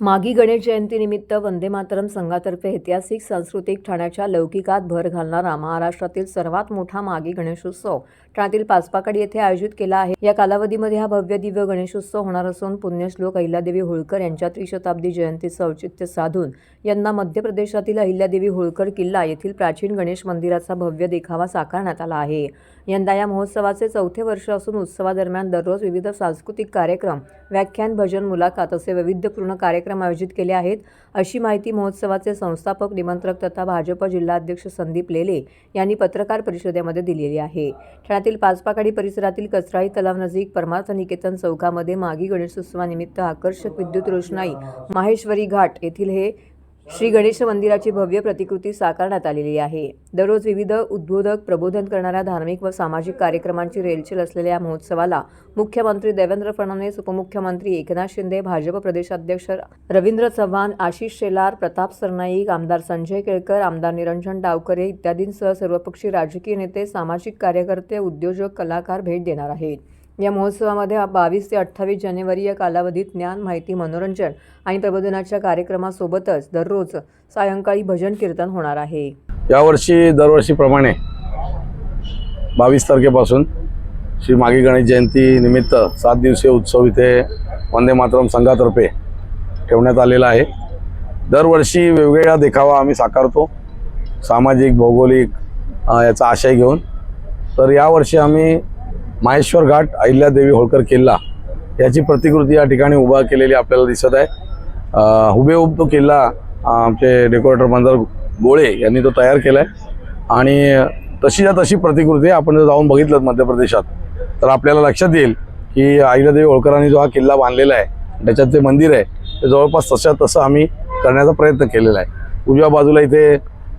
मागी गणेश जयंतीनिमित्त वंदे मातरम संघातर्फे ऐतिहासिक सांस्कृतिक ठाण्याच्या लौकिकात भर घालणारा महाराष्ट्रातील सर्वात मोठा मागी गणेशोत्सव. ठाण्यातील पाचपाकडी येथे आयोजित केला आहे. या कालावधीमध्ये हा भव्य दिव्य गणेशोत्सव होणार असून पुण्यश्लोक अहिल्यादेवी होळकर यांच्या त्रिशताब्दी जयंतीचं औचित्य साधून यंदा मध्य प्रदेशातील अहिल्यादेवी होळकर किल्ला येथील प्राचीन गणेश मंदिराचा भव्य देखावा साकारण्यात आला आहे. यंदा या महोत्सवाचे चौथे वर्ष असून उत्सवादरम्यान दररोज विविध सांस्कृतिक कार्यक्रम व्याख्यान भजन मुलाखत असे वैविध्यपूर्ण कार्यक्रम आयोजित केले आहेत. अशी माहिती महोत्सवाचे संस्थापक निमंत्रक तथा भाजप जिल्हाध्यक्ष संदीप लेले यांनी पत्रकार परिषदेमध्ये दिलेली आहे. ठाण्यातील पाचपाकाडी परिसरातील कचराई तलावनजीक परमार्थ निकेतन चौकामध्ये मागी गणेशोत्सवानिमित्त आकर्षक विद्युत रोषणाई माहेश्वरी घाट येथील हे श्री गणेश मंदिराची भव्य प्रतिकृती साकारण्यात आलेली आहे. दररोज विविध उद्बोधक प्रबोधन करणाऱ्या धार्मिक व सामाजिक कार्यक्रमांची रेलचेल असलेल्या या महोत्सवाला मुख्यमंत्री देवेंद्र फडणवीस उपमुख्यमंत्री एकनाथ शिंदे भाजप प्रदेशाध्यक्ष रवींद्र चव्हाण आशिष शेलार प्रताप सरनाईक आमदार संजय केळकर आमदार निरंजन डावकरे इत्यादींसह सर्वपक्षीय राजकीय नेते सामाजिक कार्यकर्ते उद्योजक कलाकार भेट देणार आहेत. या महोत्सवामध्ये बावीस ते अठ्ठावीस जानेवारी या कालावधीत ज्ञान माहिती मनोरंजन आणि प्रबोधनाच्या कार्यक्रमासोबतच दररोज सायंकाळी भजन कीर्तन होणार आहे. यावर्षी दरवर्षीप्रमाणे बावीस तारखेपासून श्री मागी गणेश जयंती निमित्त सात दिवसीय उत्सव इथे वंदे मातरम संघातर्फे ठेवण्यात आलेला आहे. दरवर्षी वेगवेगळा देखावा आम्ही साकारतो. सामाजिक भौगोलिक याचा आशय घेऊन. तर यावर्षी आम्ही माहेश्वर घाट अहिल्यादेवी होळकर किल्ला याची प्रतिकृती या ठिकाणी उभा केलेली आपल्याला दिसत आहे. हुबेहूब तो किल्ला आमचे डेकोरेटर मंदार गोळे यांनी तो तयार केला आहे आणि तशीच्या तशी प्रतिकृती आपण जर जाऊन बघितलं मध्य प्रदेशात तर आपल्याला लक्षात येईल की अहिल्यादेवी होळकरांनी जो हा किल्ला बांधलेला आहे त्याच्यात जे मंदिर आहे ते जवळपास तशा तसं आम्ही करण्याचा प्रयत्न केलेला आहे. उजव्या बाजूला इथे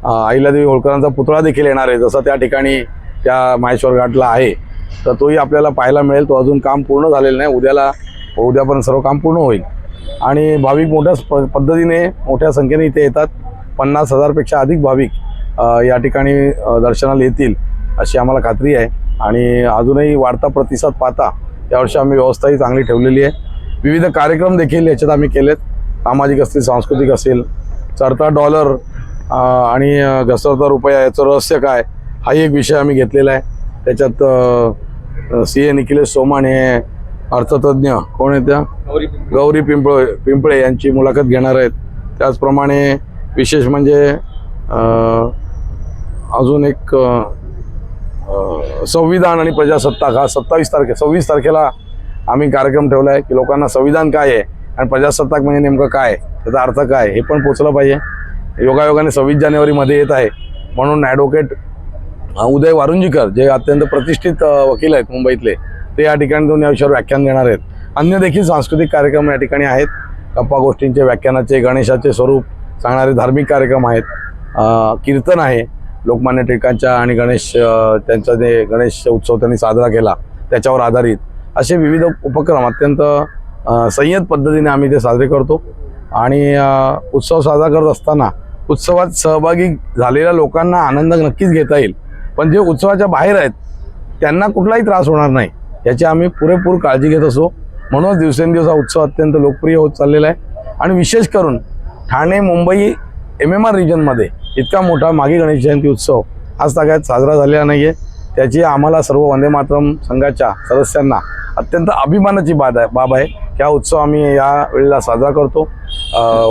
अहिल्यादेवी होळकरांचा पुतळा देखील येणार आहे जसा त्या ठिकाणी त्या माहेश्वर घाटला आहे. तर तोही आपल्याला पाहायला मिळेल. तो अजून काम पूर्ण झालेलं नाही. उद्याला उद्यापर्यंत सर्व काम पूर्ण होईल. आणि भाविक मोठ्या पद्धतीने मोठ्या संख्येने इथे येतात. पन्नास हजारपेक्षा अधिक भाविक या ठिकाणी दर्शनाला येतील अशी आम्हाला खात्री आहे. आणि अजूनही वाढता प्रतिसाद पाहता यावर्षी आम्ही व्यवस्थाही चांगली ठेवलेली आहे. विविध कार्यक्रम देखील याच्यात आम्ही केलेत. सामाजिक असतील सांस्कृतिक असेल चढता डॉलर आणि घसरता रुपया याचं रहस्य काय हाही एक विषय आम्ही घेतलेला आहे. त्याच्यात सी ए निखिलेश सोमान हे अर्थतज्ञ. कोण आहेत त्या? गौरी पिंपळे. पिंपळे यांची मुलाखत घेणार आहेत. त्याचप्रमाणे विशेष म्हणजे अजून एक संविधान आणि प्रजासत्ताक. हा सत्तावीस तारखे सव्वीस तारखेला आम्ही कार्यक्रम ठेवला आहे की लोकांना संविधान काय आहे आणि प्रजासत्ताक म्हणजे नेमकं काय? त्याचा अर्थ काय? हे पण पोचलं पाहिजे. योगायोगाने सव्वीस जानेवारीमध्ये येत आहे. म्हणून ॲडव्होकेट उदय वारुंजीकर जे अत्यंत प्रतिष्ठित वकील आहेत मुंबईतले ते या ठिकाणी दोन या विषयावर व्याख्यान देणार आहेत. अन्य देखील सांस्कृतिक कार्यक्रम या ठिकाणी आहेत. गप्पा गोष्टींचे व्याख्यानाचे गणेशाचे स्वरूप सांगणारे धार्मिक कार्यक्रम आहेत. कीर्तन आहे. लोकमान्य टिळकांच्या आणि गणेश त्यांचा जे गणेश उत्सव त्यांनी साजरा केला त्याच्यावर आधारित असे विविध उपक्रम अत्यंत संयत पद्धतीने आम्ही ते साजरे करतो. आणि उत्सव साजरा करत असताना उत्सवात सहभागी झालेल्या लोकांना आनंद नक्कीच घेता येईल. पण जे उत्सवाच्या बाहेर आहेत त्यांना कुठलाही त्रास होणार नाही. याची आम्ही पुरेपूर काळजी घेत असो. म्हणूनच दिवसेंदिवस हा उत्सव अत्यंत लोकप्रिय होत चाललेला आहे. आणि विशेष करून Thane Mumbai M M R रिजनमध्ये इतका मोठा मागी गणेश जयंती उत्सव आज तागायत साजरा झालेला नाही आहे त्याची आम्हाला सर्व वंदे मातरम संघाच्या सदस्यांना अत्यंत अभिमानाची बाब आहे बाब आहे. की हा उत्सव आम्ही या वेळेला साजरा करतो.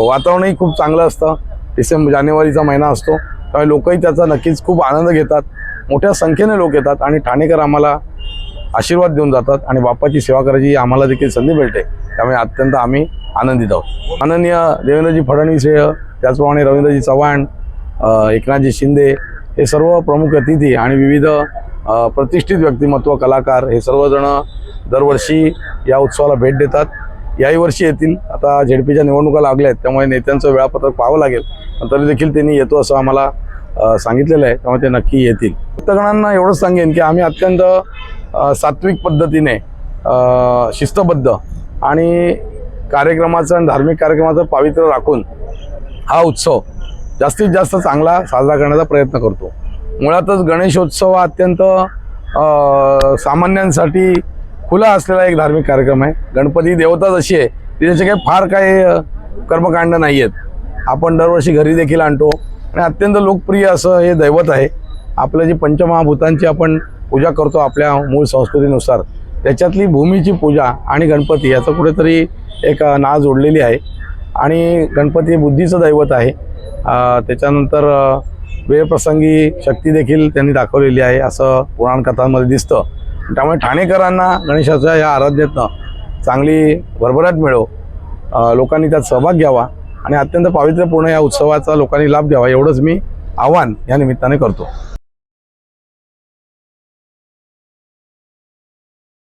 वातावरणही खूप चांगलं असतं. डिसेंबर जानेवारीचा महिना असतो. त्यामुळे लोकही त्याचा नक्कीच खूप आनंद घेतात. मोठ्या संख्येने लोक येतात आणि ठाणेकर आम्हाला आशीर्वाद देऊन जातात आणि बाप्पाची सेवा करायची आम्हाला देखील संधी मिळते त्यामुळे अत्यंत आम्ही आनंदित आहोत. माननीय देवेंद्रजी फडणवीस हे त्याचप्रमाणे रवींद्रजी चव्हाण एकनाथजी शिंदे हे सर्व प्रमुख अतिथी आणि विविध प्रतिष्ठित व्यक्तिमत्व कलाकार हे सर्वजण दरवर्षी या उत्सवाला भेट देतात. याही वर्षी येतील. आता झेडपीच्या निवडणुका लागल्या आहेत त्यामुळे नेत्यांचं वेळापत्रक पाहावं लागेल. पण तरी देखील त्यांनी येतो असं आम्हाला सांगितलेलं आहे त्यामुळे ते नक्की येतील. भक्तगणांना एवढंच सांगेन की आम्ही अत्यंत सात्विक पद्धतीने शिस्तबद्ध आणि कार्यक्रमाचं आणि धार्मिक कार्यक्रमाचं पावित्र्य राखून हा उत्सव जास्तीत जास्त चांगला साजरा करण्याचा प्रयत्न करतो. मुळातच गणेशोत्सव हा अत्यंत सामान्यांसाठी खुला असलेला एक धार्मिक कार्यक्रम आहे. गणपती देवता जशी आहे ती त्याचे काही फार काही कर्मकांड नाही आहेत आपण दरवर्षी घरी देखील आणतो. आणि अत्यंत लोकप्रिय असं हे दैवत आहे. आपलं जी पंचमहाभूतांची आपण पूजा करतो आपल्या मूळ संस्कृतीनुसार त्याच्यातली भूमीची पूजा आणि गणपती याचं कुठेतरी एक नाळ जोडलेली आहे. आणि गणपती बुद्धीचं दैवत आहे. त्याच्यानंतर वेळप्रसंगी शक्ती देखील त्यांनी दाखवलेली आहे असं पुराणकथांमध्ये दिसतं. त्यामुळे ठाणेकरांना गणेशाच्या या आराधनेतनं चांगली भरभराट मिळो. लोकांनी त्यात सहभाग घ्यावा. आणि अत्यंत पावित्र्यपूर्ण या उत्सवाचा लोकांनी लाभ घ्यावा एवढंच मी आव्हान या निमित्ताने करतो.